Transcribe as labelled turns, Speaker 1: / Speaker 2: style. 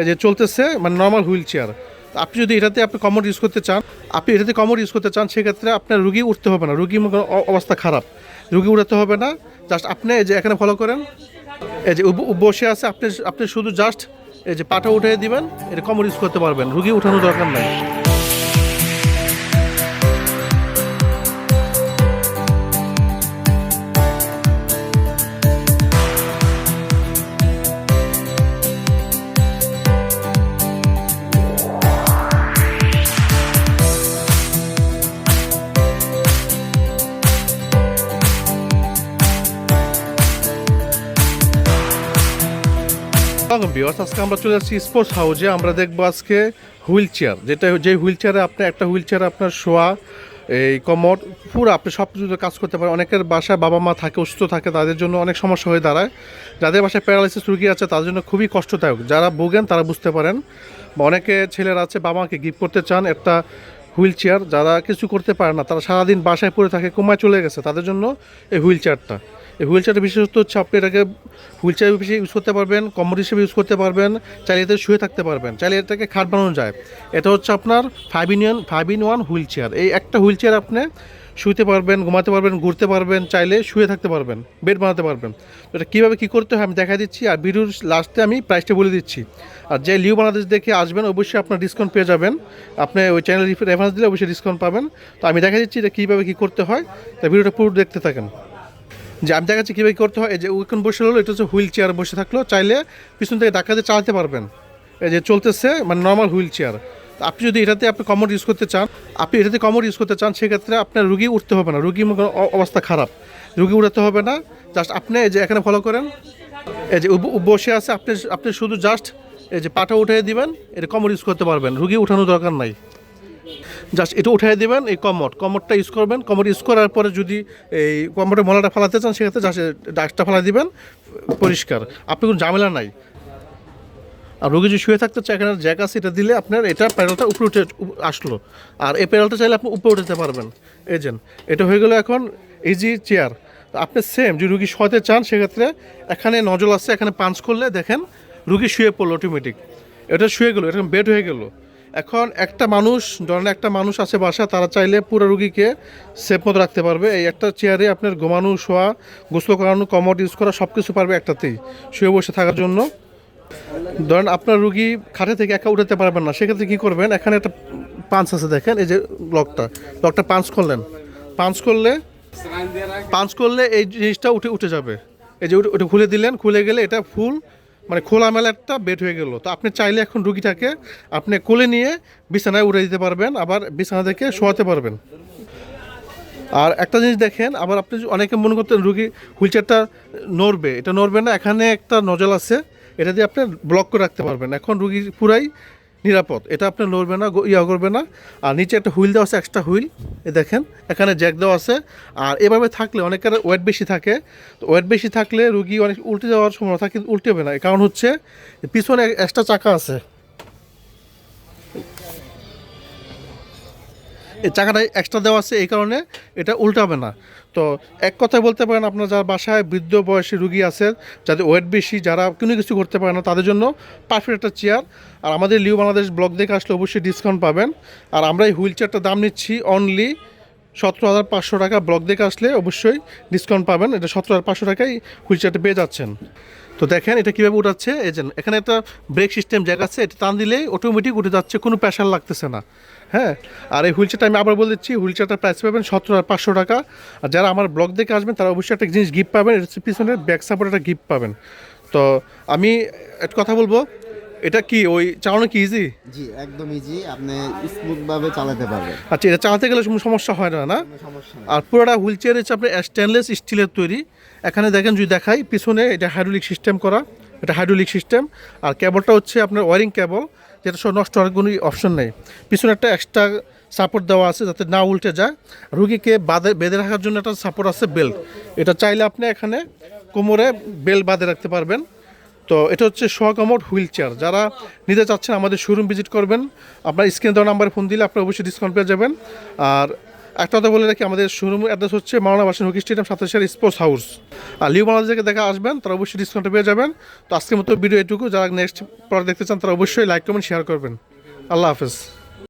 Speaker 1: এই যে চলতেছে মানে নর্মাল হুইল চেয়ার আপনি যদি এটাতে আপনি কমোড ইউজ করতে চান, আপনি এটাতে কমর ইউজ করতে চান, সেক্ষেত্রে আপনার রুগী উঠতে হবে না। রুগী অবস্থা খারাপ। রুগী উঠাতে হবে না। জাস্ট আপনি এই যে এখানে ফলো করেন, এই যে বসে আছে, আপনি আপনি শুধু জাস্ট এই যে পাটা উঠিয়ে দিবেন, এটা কমোড ইউজ করতে পারবেন। রুগী উঠানোর দরকার নাই। ভিউয়ার্স আজকে আমরা চলে যাচ্ছি স্পোর্টস হাউসে আমরা দেখব আজকে হুইল চেয়ার যেটা যে হুইল চেয়ারে আপনি একটা হুইল চেয়ারে আপনার শোয়া, এই কমর, পুরো আপনি সব কিছু কাজ করতে পারেন। অনেকের বাসায় বাবা মা থাকে, অসুস্থ থাকে, তাদের জন্য অনেক সমস্যা হয়ে দাঁড়ায়। যাদের বাসায় প্যারালাইসিস রুগী আছে, তাদের জন্য খুবই কষ্টদায়ক। যারা ভোগেন, তারা বুঝতে পারেন। অনেকে ছেলেরা আছে বাবা মাকে গিফট করতে চান একটা হুইল চেয়ার যারা কিছু করতে পারে না, তারা সারাদিন বাসায় পড়ে থাকে, কোমায় চলে গেছে, তাদের জন্য এই হুইল চেয়ারটা এই হুইল চেয়ারের বিশেষত্ব হচ্ছে আপনি এটাকে হুইল চেয়ার হিসেবে ইউজ করতে পারবেন কমর হিসেবে ইউজ করতে পারবেন, চাইলে এতে শুয়ে থাকতে পারবেন, চাইলে এটাকে খাট বানানো যায়। এটা হচ্ছে আপনার five in one five in one wheel chair. এই একটা হুইল চেয়ার আপনি শুতে পারবেন, ঘুমাতে পারবেন, ঘুরতে পারবেন, চাইলে শুয়ে থাকতে পারবেন বেড বানাতে পারবেন। এটা কীভাবে কী করতে হয় আমি দেখা দিচ্ছি, আর ভিডিওর লাস্টে আমি প্রাইসটা বলে দিচ্ছি। আর যে লিউ বাংলাদেশ দেখে আসবেন, অবশ্যই আপনার ডিসকাউন্ট পেয়ে যাবেন। আপনি ওই চ্যানেল রেফারেন্স দিলে অবশ্যই ডিসকাউন্ট পাবেন। তো আমি দেখা দিচ্ছি এটা কীভাবে কী করতে হয়। তা ভিডিওটা পুরো দেখতে থাকেন। যে আমি দেখাচ্ছি কীভাবে করতে হয়, এই যে ওইখানে বসে হলো এটা হচ্ছে হুইল চেয়ার বসে থাকল, চাইলে পিছন থেকে ডাক্তার চালাতে পারবেন। এই যে চলতেছে মানে নর্মাল হুইল চেয়ার। আপনি যদি এটাতে আপনি কমোড ইউজ করতে চান, আপনি এটাতে কমর ইউজ করতে চান, সেক্ষেত্রে আপনার রুগী উঠতে হবে না। রুগী অবস্থা খারাপ। রুগী উঠাতে হবে না। জাস্ট আপনি এই যে এখানে ফলো করেন। এই যে বসে আছে, আপনি আপনি শুধু জাস্ট এই যে পাটা উঠিয়ে দিবেন, এটা কমোড ইউজ করতে পারবেন। রুগী উঠানোর দরকার নাই। জাস্ট এটা উঠিয়ে দেবেন, এই কমট কমটটা ইউজ করবেন। কমট ইউজ করার পরে যদি এই কমটের মলাটা ফেলাতে চান, সেক্ষেত্রে জাস্ট ডাস্টটা ফেলা দিবেন, পরিষ্কার। আপনি কোনো ঝামেলা নাই। আর রোগী যদি শুয়ে থাকতে চায়, এখানে জ্যাক আছে, এটা দিলে আপনার এটা প্যানেলটা উপরে উঠে আসলো। আর এই প্যানেলটা চাইলে আপনি উপরে উঠাতে পারবেন। এজেন্ট এটা হয়ে গেলো এখন ইজি চেয়ার আপনি সেম যদি রুগী শোয়াতে চান, সেক্ষেত্রে এখানে নজল আছে, এখানে পাঞ্চ করলে দেখেন রুগী শুয়ে পড়ল অটোমেটিক এটা শুয়ে গেলো এটা বেড হয়ে গেলো। এখন একটা মানুষ, ধরেন একটা মানুষ আছে বাসা তারা চাইলে পুরো রুগীকে সেফ মতো রাখতে পারবে। এই একটা চেয়ারে আপনার ঘুমানো, শোয়া, গোসল করানো কমোড ইউজ করা সব কিছু পারবে একটাতেই, শুয়ে বসে থাকার জন্য। ধরেন আপনার রুগী খাটে থেকে একা উঠাতে পারবেন না, সেক্ষেত্রে কী করবেন? এখানে একটা পাঞ্চ আছে দেখেন, এই যে লকটা লকটা পাঞ্চ করলেন। পাঞ্চ করলে পাঞ্চ করলে এই জিনিসটা উঠে উঠে যাবে। এই যে ওটা খুলে দিলেন, খুলে গেলে এটা ফুল মানে খোলামেলা একটা বেড হয়ে গেল। তো আপনি চাইলে এখন রুগীটাকে আপনি কোলে নিয়ে বিছানায় উড়ে দিতে পারবেন, আবার বিছানা থেকে শোয়াতে পারবেন। আর একটা জিনিস দেখেন, আবার আপনি অনেকে মনে করতেন রুগী হুইলচেয়ারটা নড়বে, এটা নড়বে না, এখানে একটা নজল আছে, এটা দিয়ে আপনি ব্লক করে রাখতে পারবেন। এখন রুগী পুরাই নিরাপদ। এটা আপনি নড়বে না ইয়া করবে না। আর নিচে একটা হুইল দেওয়া আছে এক্সট্রা হুইল। এ দেখেন, এখানে জ্যাক দেওয়া আছে। আর এভাবে থাকলে অনেকের ওয়েট বেশি থাকে। তো ওয়েট বেশি থাকলে রুগী অনেক উল্টে যাওয়ার সম্ভাবনা থাকে, কিন্তু উল্টে হবে না। কারণ হচ্ছে পিছনে এক্সট্রা চাকা আছে। এই চাকাটা এক্সট্রা দেওয়া আছে, এই কারণে এটা উল্টাবে না। তো এক কথায় বলতে পারেন আপনার যারা বাসায় বৃদ্ধ বয়সী রুগী আছে যাদের ওয়েট বেশি, যারা কোনো কিছু করতে পারে না, তাদের জন্য পারফেক্ট একটা চেয়ার আর আমাদের লিউ বাংলাদেশ ব্লগ দেখে আসলে অবশ্যই ডিসকাউন্ট পাবেন। আর আমরা এই হুইল চেয়ারটার দাম নিচ্ছি অনলি সতেরো হাজার পাঁচশো টাকা। ব্লক দেখে আসলে অবশ্যই ডিসকাউন্ট পাবেন। এটা সতেরো হাজার পাঁচশো টাকায় হুইল চেয়ারটা পেয়ে যাচ্ছেন। তো দেখেন এটা কীভাবে উঠাচ্ছে। যে এখানে একটা ব্রেক সিস্টেম জ্যাক আছে, এটা টান দিলেই অটোমেটিক উঠে যাচ্ছে, কোনো প্রেশার লাগতেছে না। হ্যাঁ আর এই হুইলচেয়ারটা আমি আবার বলে দিচ্ছি হুইলচেয়ারটার প্রাইস পাবেন সতেরো পাঁচশো টাকা। আর যারা আমার ব্লগ দেখে আসবেন তারা অবশ্যই একটা জিনিস গিফট পাবেন এটা পিছনে ব্যাক সাপোর্ট একটা গিফট পাবেন। তো আমি একটা কথা বলব এটা কি ওই চালানো কি ইজি
Speaker 2: জি একদম ইজি আপনি স্মুথ ভাবে চালাতে পারবেন।
Speaker 1: আচ্ছা এটা চালাতে গেলে কোনো সমস্যা হয় না না?
Speaker 2: সমস্যা
Speaker 1: আর পুরোটা হুইল চেয়ার হচ্ছে আপনার স্টেনলেস স্টিলের তৈরি। এখানে দেখেন যদি দেখাই পিছনে এটা হাইড্রোলিক সিস্টেম করা। এটা হাইড্রোলিক সিস্টেম আর কেবলটা হচ্ছে আপনার ওয়ারিং কেবল যেটা সব নষ্ট হওয়ার কোনো অপশন নেই। পিছনে একটা এক্সট্রা সাপোর্ট দেওয়া আছে যাতে না উল্টে যায়। রুগীকে বাঁধে, বেঁধে রাখার জন্য একটা সাপোর্ট আছে বেল্ট এটা চাইলে আপনি এখানে কোমরে বেল্ট বাঁধে রাখতে পারবেন। তো এটা হচ্ছে সোহাগামোট হুইল চেয়ার যারা নিতে চাচ্ছেন আমাদের শোরুম ভিজিট করবেন। আপনার স্ক্রিনে দেওয়া নাম্বারে ফোন দিলে আপনি অবশ্যই ডিসকাউন্ট পেয়ে যাবেন। আর একটা কথা বলে রাখি, আমাদের শোরুম অ্যাড্রেস হচ্ছে মাওলানা বাসিন হকি স্টেডিয়াম সাতাশের স্পোর্টস হাউস আর লিউ বাংলাদেশ থেকে দেখা আসবেন, তারা অবশ্যই ডিসকাউন্টে পেয়ে যাবেন। তো আজকের মতো ভিডিও এটুকু, যারা নেক্সট পর দেখতে চান, তারা অবশ্যই লাইক কমেন্ট শেয়ার করবেন। আল্লাহ হাফেজ।